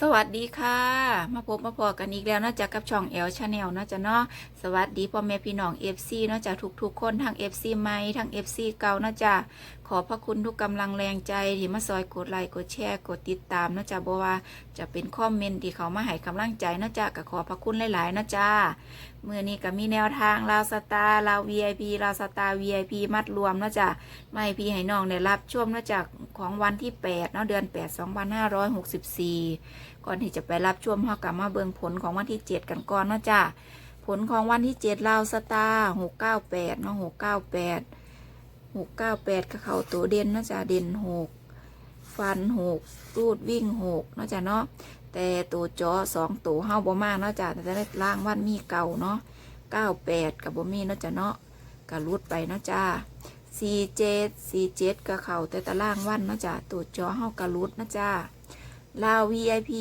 สวัสดีค่ะ มาพบมาพอกันอีกแล้วนอกจากกับช่องแอลชาแนลนาะจ๊ะเนาะสวัสดีพ่อแม่พี่น้องเอฟซีนอกจากทุกๆคนทั้งเอฟซีใหม่ทั้งเอฟซีเก่านาะจ๊ะ อพระคุณทุกกำลังแรงใจที่มาซอยกดไลค์กดแชร์กดติดตามนะจ๊ะบ่ว่าจะเป็นคอมเมนต์ที่เขามาให้กำลังใจนะจ๊ะก็ขอพระคุณหลายๆนะจ๊ะเมื่อนี้ก็มีแนวทางลาวสตาร์ลาว VIP ลาวสตาร์ VIP มัดรวมนะจ๊ะไม่พี่ให้น้องได้รับช่วงนะจากของวันที่8เนาะเดือน 8 2564 ก่อนที่จะไปรับชมเฮากลับมาเบิ่งผลของวันที่ 7 กันก่อนนะจ้าผลของวันที่7ลาวสตาร์698เนาะ698 698ก็เข้าตัวเด่นเนาะจ้าเด่น6ฟัน6รูดวิ่ง6เนาะจ้าเนาะแต่ตัวจอ2ตัวเฮาบ่มากเนาะจ้าแต่ได้ล่างวันมีเก่าเนาะ98กับบ่มีเนาะจ้าเนาะก็รุดไปเนาะจ้า47 47ก็เข้าแต่ตารางวันเนาะจ้าตัวจอเฮาก็รุดเนาะจ้าลาว VIP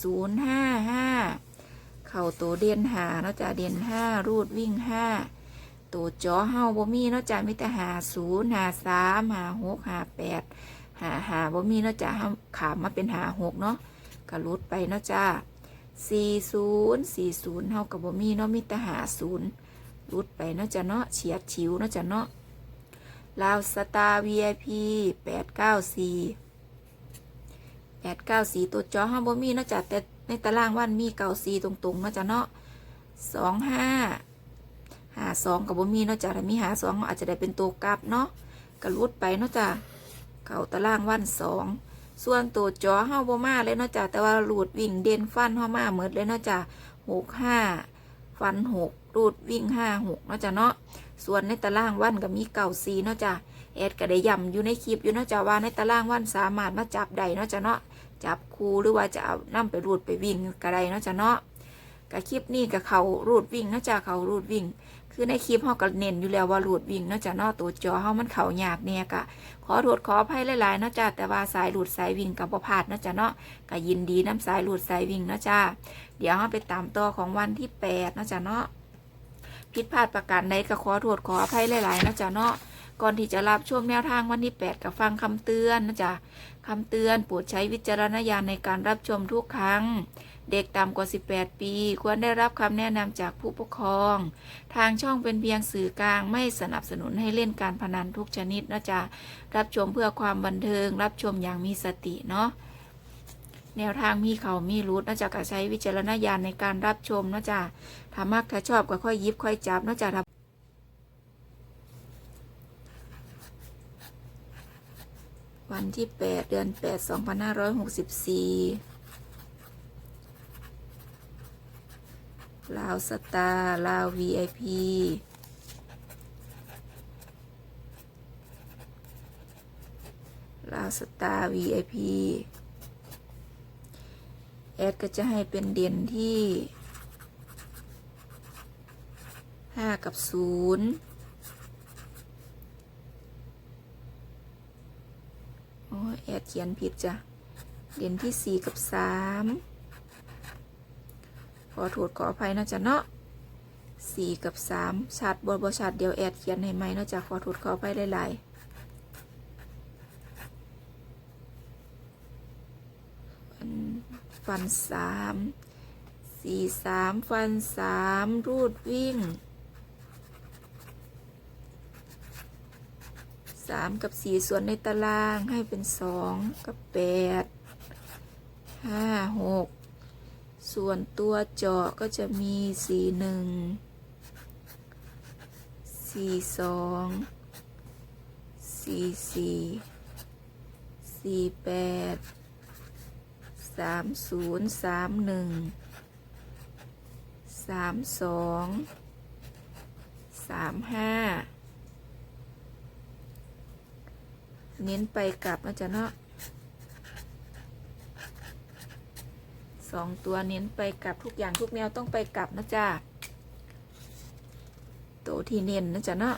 ศูนย์ห้าห้าเข่าตัวเด่นหาเนาะจ้ะเด่นห้ารูดวิ่งห้า ตัวจอเฮาบ่มีเนาะจ้ะมีแต่หาศูนย์หาสามหาหกหาแปดหาหาบ่มีเนาะจ้ะเฮาขามมาเป็นหาหกเนาะก็ลดไปเนาะจ้ะสี่ศูนย์สี่ศูนย์เฮากับบ่มีเนาะมีแต่หาศูนย์ลดไปเนาะจ้ะเนาะเฉียดฉิวเนาะจ้ะเนาะลาวสตาร์ VIP แปดเก้าสี่แปดเก้าสี่ตัวจอห้าบ่มีเนาะจ้ะแต่ในตารางวันมีเก้าสีตรงๆเนาะจ้ะเนาะสองห้า หาสองกับบ่มีเนาะจ้ะถ้ามีหาสองอาจจะได้เป็นตัวกลับเนาะกระลุดไปเนาะจ้ะเข้าตารางวันสองส่วนตัวจอห้าบ่มาเลยเนาะจ้ะแต่ว่าหลุดวิ่งเด่นฟันห้ามาเหมือนเลยเนาะจ้ะหกห้าฟันหกรูดวิ่งห้าหกเนาะจ้ะเนาะส่วนในตารางวันก็มีเก้าสีเนาะจ้ะแอดก็ได้ย้ำอยู่ในคลิปอยู่เนาะจ้ะว่าในตารางวันสามารถมาจับได้เนาะจ้ะเนาะจับคูหรือว่าจะเอานํไปรูดไปวิ่งก็ได้เนาะจ้ะเนาะ กับคลิปนี้กับเขารูดวิ่งเนาะจ้ะเขารูดวิ่ง คือในคลิปเขาก็เน้นอยู่แล้วว่ารูดวิ่งเนาะจ้ะนาะตัวจอเขามันเขายากเนี่ยกะขอโทษขออภัยหลายๆเนาะจ้ะแต่ว่าสายรูดสายวิ่งกับบ่พาดนะจ้ะเนาะก็ยินดีน้ำสายรูดสายวิ่งเนาะจ้ะเดี๋ยวเราไปตามต่อของวันที่แปดเนาะจ้ะเนาะผิดพลาดประการใดก็ขอโทษขออภัยหลายๆเนาะจ้ะเนาะก่อนที่จะรับช่วงแนวทางวันที่แปดกับฟังคำเตือนนะจ๊ะคำเตือนโปรดใช้วิจารณญาณในการรับชมทุกครั้ง เด็กต่ำกว่า 18 ปี ควรได้รับคำแนะนำจากผู้ปกครอง ทางช่องเป็นเพียงสื่อกลางไม่สนับสนุนให้เล่นการพนันทุกชนิดนะจ๊ะรับชมเพื่อความบันเทิง รับชมอย่างมีสติเนาะแนวทางมีเขามีรูดนะจ๊ะก็ใช้วิจารณญาณในการรับชมนะจ๊ะถ้ามักถ้าชอบก็ค่อยยิบค่อยจับนะจ๊ะวันที่ 8 เดือน 8 2564 ลาวสตาร์ลาว VIP ลาวสตาร์ VIP แอดก็จะให้เป็นเด่นที่ 5 กับ 0 โอ้แอดเขียนผิดจ้ะ เด่นที่สี่กับสาม ขอโทษขออภัยนะจ๊ะเนาะสี่กับสามชัดบนบชัดเดียวแอดเขียนให้ไหมนะจ๊ะขอโทษขออภัยหลายๆฟันสามสี่สามฟันสามรูดวิ่งสามกับสี่ส่วนในตารางให้เป็นสองกับแปดห้าหก ส่วนตัวเจาะก็จะมีสี่หนึ่งสี่สองสี่สี่สี่แปดสามศูนย์สามหนึ่งสามสองสามห้าเน้นไปกลับนะจ๊ะเนาะ สองตัวเน้นไปกลับทุกอย่างทุกแนวต้องไปกลับนะจ๊ะตัวที่เน้นนะจ๊ะเนาะ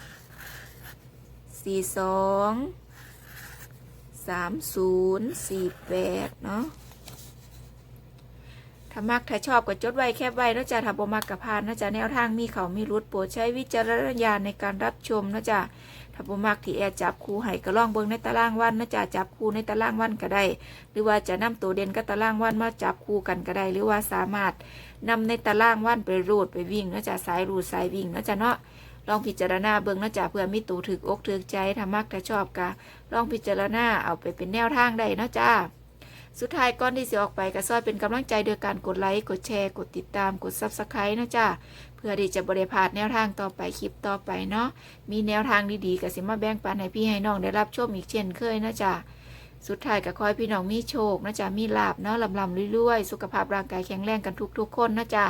สี่สองสามศูนย์สี่แปดเนาะถ้ามักถ้าชอบก็จดไว้แคบไว้นะจ๊ะถ้าบ่มักกับพานนะจ๊ะแนวทางมีเขามีรุดโปรดใช้วิจารณญาณในการรับชมนะจ๊ะ ถ้าบ่มักที่แอร์จับคู่ให้ก็ลองเบิ่งในตารางวันนะจ๊ะจับคู่ในตารางวันก็ได้ หรือว่าจะนำตัวเด่นกับตารางวันมาจับคู่กันก็ได้ หรือว่าสามารถนำในตารางวันไปรูดไปวิ่งนะจ๊ะสายรูดสายวิ่งนะจ๊ะเนาะลองพิจารณาเบิ่งนะจ๊ะเพื่อมีตัวถึกอกถึกใจถ้ามักถ้าชอบก็ลองพิจารณาเอาไปเป็นแนวทางได้นะจ๊ะ สุดท้ายก่อนที่จะออกไปก็ซอยเป็นกำลังใจโดยการกดไลค์ กดแชร์ กดติดตาม กด Subscribe นะจ๊ะเพื่อที่จะบริพาดแนวทางต่อไปคลิปต่อไปเนาะ มีแนวทางดีๆก็สิมาแบ่งปันให้พี่ให้น้องได้รับชมอีกเช่นเคยนะจ๊ะสุดท้ายก็ขอให้พี่น้องมีโชคนะจ๊ะมีลาบเนาะลำลำรวยๆ สุขภาพร่างกายแข็งแรงกันทุกๆคนนะจ๊ะ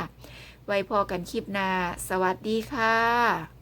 ไว้พอกันคลิปหน้า สวัสดีค่ะ